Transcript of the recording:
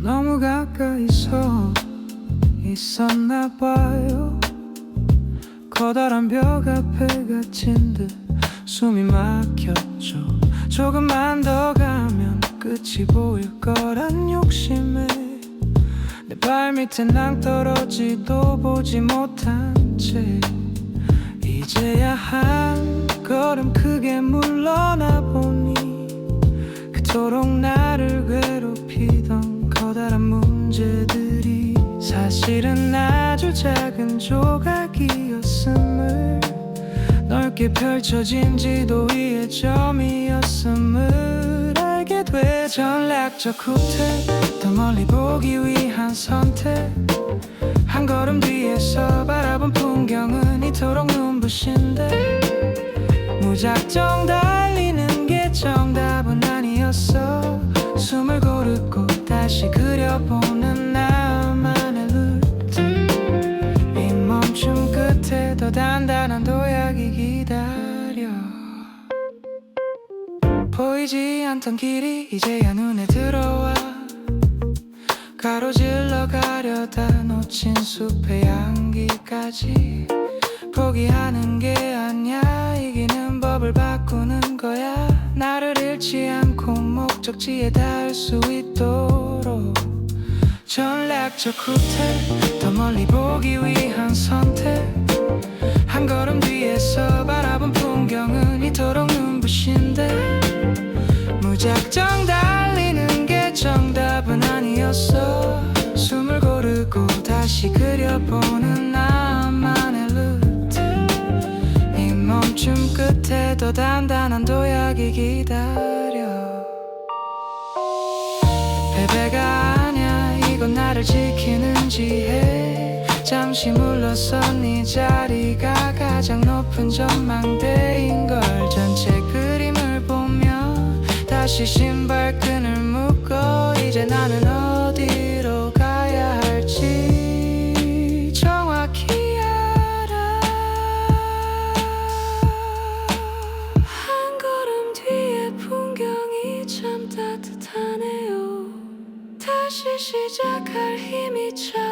너무 가까이서 있었나 봐요. 커다란 벽 앞에 갇힌 듯 숨이 막혔죠. 조금만 더 가면 끝이 보일 거란 욕심에 내 발밑에 낭떠러지도 보지 못한 채 이제야 한 걸음 크게 물러나 보니 그토록 나를 괴롭 사실은 아주 작은 조각이었음을 넓게 펼쳐진 지도 위의 점이었음을 알게 돼. 전략적 후퇴 더 멀리 보기 위한 선택. 한 걸음 뒤에서 바라본 풍경은 이토록 눈부신데 무작정 달리는 게 정답은 아니었어. 숨을 고르고 다시 그려보는 더 단단한 도약이 기다려. 보이지 않던 길이 이제야 눈에 들어와. 가로질러 가려다 놓친 숲의 향기까지. 포기하는 게 아니야. 이기는 법을 바꾸는 거야. 나를 잃지 않고 목적지에 닿을 수 있도록. 전략적 후퇴 더 멀리 보기 위한 선택 한 걸음 뒤에서 바라본 풍경은 이토록 눈부신데 무작정 달리는 게 정답은 아니었어. 숨을 고르고 다시 그려보는 나만의 루트. 이 멈춤 끝에 더 단단한 도약이 기다려. 패배가 아냐 이건 나를 지키는 지혜 잠시 물러선 네 자리가 가장 높은 전망대인 걸 전체 그림을 보며 다시 신발끈을 묶어 이제 나는 어디로 가야 할지 정확히 알아. 한 걸음 뒤에 풍경이 참 따뜻하네요. 다시 시작할 힘이 차오르는